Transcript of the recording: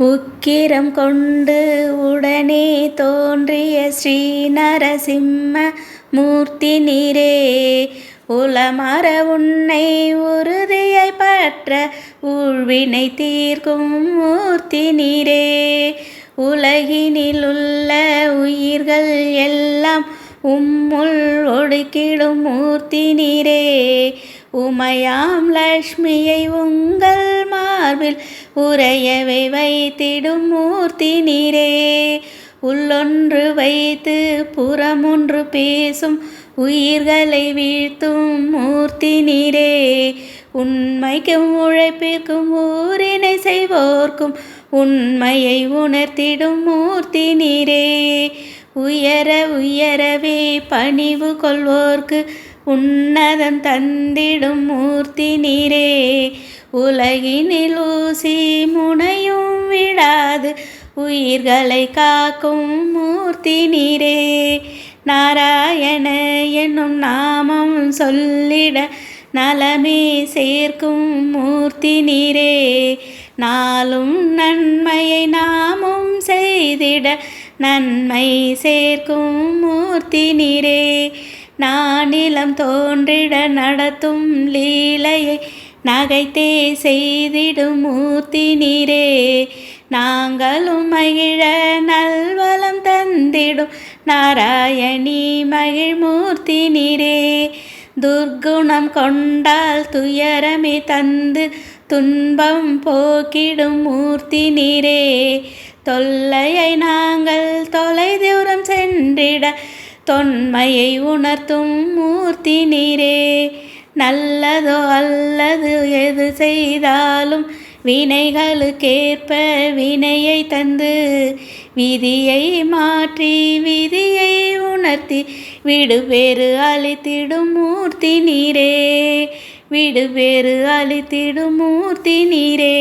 உக்கிரம் கொண்டு உடனே தோன்றிய ஸ்ரீ நரசிம்ம மூர்த்தி நீரே உலமர உன்னை உறுதியை பற்ற ஊழ்வினை தீர்க்கும் மூர்த்தி நீரே. உலகினில் உள்ள உயிர்கள் எல்லாம் உம்முள் ஒடுக்கிடும் மூர்த்தி நீரே. உமையாம் லக்ஷ்மியை உங்கள் மார்பில் உரையவை வைத்திடும் மூர்த்தி நீரே. உள்ளொன்று வைத்து புறமொன்று பேசும் உயிர்களை வீழ்த்தும் மூர்த்தி நீரே. உண்மைக்கும் உழைப்பிற்கும் ஊரினை செய்வோர்க்கும் உண்மையை உணர்த்திடும் மூர்த்தி நீரே. உயர உயரவே பணிவு கொள்வோர்க்கு உன்னதம் தந்திடும் மூர்த்தி நீரே. உலகினில் ஊசி முனையும் விடாது உயிர்களை காக்கும் மூர்த்தி நீரே. நாராயண என்னும் நாமம் சொல்லிட நலமே சேர்க்கும் மூர்த்தி நீரே. நாளும் நன்மையை நாமும் செய்திட நன்மை சேர்க்கும் மூர்த்தி நீரே. நானிலம் தோன்றிட நடத்தும் லீலையை நகைத்தே செய்திடும் மூர்த்தி நீரே. நாங்களும் மகிழ நல்வலம் தந்திடும் நாராயணி மகிழ்மூர்த்தி நீரே. துர்க்குணம் கொண்டால் துயரமே தந்து துன்பம் போக்கிடும் மூர்த்தி நீரே. தொல்லையை நாங்கள் தொலை தூரம் சென்றிட தொன்மையை உணர்த்தும் மூர்த்தி நீரே. நல்லதோ அல்லது எது செய்தாலும் வினைகளுக்கேற்ப வினையை தந்து விதியை மாற்றி விதியை உணர்த்தி விடுபேறு அளித்திடும் மூர்த்தி நீரே. விடுபேறு அளித்திடும் மூர்த்தி நீரே.